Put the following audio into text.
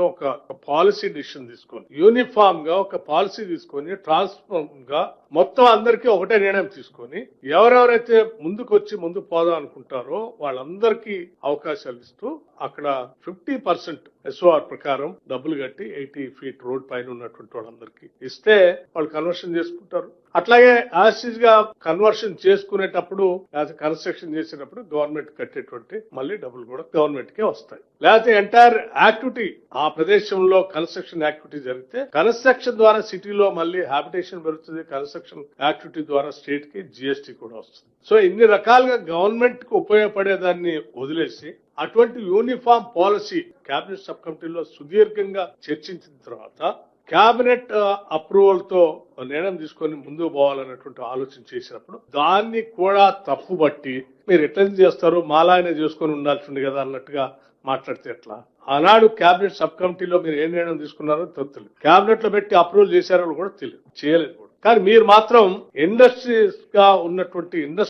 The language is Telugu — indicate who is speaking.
Speaker 1: మొత్తం ఒక పాలసీ డిసిషన్ తీసుకొని యూనిఫామ్గా ఒక పాలసీ తీసుకొని ట్రాన్స్ఫార్మ్గా మొత్తం అందరికీ ఒకటే నిర్ణయం తీసుకొని ఎవరెవరైతే ముందుకు వచ్చి ముందుకు పోదాం అనుకుంటారో వాళ్ళందరికీ అవకాశాలు ఇస్తూ అక్కడ ఫిఫ్టీ పర్సెంట్ ఎస్ఓఆర్ ప్రకారం డబ్బులు కట్టి ఎయిటీ ఫీట్ రోడ్ పైన ఉన్నటువంటి వాళ్ళందరికీ ఇస్తే వాళ్ళు కన్వర్షన్ చేసుకుంటారు. అట్లాగే యాసిడ్గా కన్వర్షన్ చేసుకునేటప్పుడు లేకపోతే కన్స్ట్రక్షన్ చేసేటప్పుడు గవర్నమెంట్ కట్టేటువంటి మళ్ళీ డబ్బులు కూడా గవర్నమెంట్ కే వస్తాయి. లేకపోతే ఎంటైర్ యాక్టివిటీ ఆ ప్రదేశంలో కన్స్ట్రక్షన్ యాక్టివిటీ జరిగితే కన్స్ట్రక్షన్ ద్వారా సిటీలో మళ్ళీ హ్యాబిటేషన్ పెరుగుతుంది కన్స్ట్రక్షన్ యాక్టివిటీ ద్వారా స్టేట్కి జిఎస్టీ కూడా వస్తుంది. సో ఇన్ని రకాలుగా గవర్నమెంట్కు ఉపయోగపడేదాన్ని వదిలేసి అటువంటి యూనిఫామ్ పాలసీ కేబినెట్ సబ్ కమిటీలో సుదీర్ఘంగా చర్చించిన తర్వాత కేబినెట్ అప్రూవల్తో నిర్ణయం తీసుకొని ముందుకు పోవాలన్నటువంటి ఆలోచన చేసినప్పుడు దాన్ని కూడా తప్పుబట్టి మీరు ఎట్లా చేస్తారు మాలాయన చేసుకొని ఉండాల్సింది కదా అన్నట్టుగా మాట్లాడితే ఎట్లా? ఆనాడు కేబినెట్ సబ్ కమిటీలో మీరు ఏ నిర్ణయం తీసుకున్నారో తెలియదు. కేబినెట్లో పెట్టి అప్రూవల్ చేశారో కూడా తెలియదు. చేయలేదు కూడా. కానీ మీరు మాత్రం ఇండస్ట్రీస్గా ఉన్నటువంటి ఇండస్ట్రీ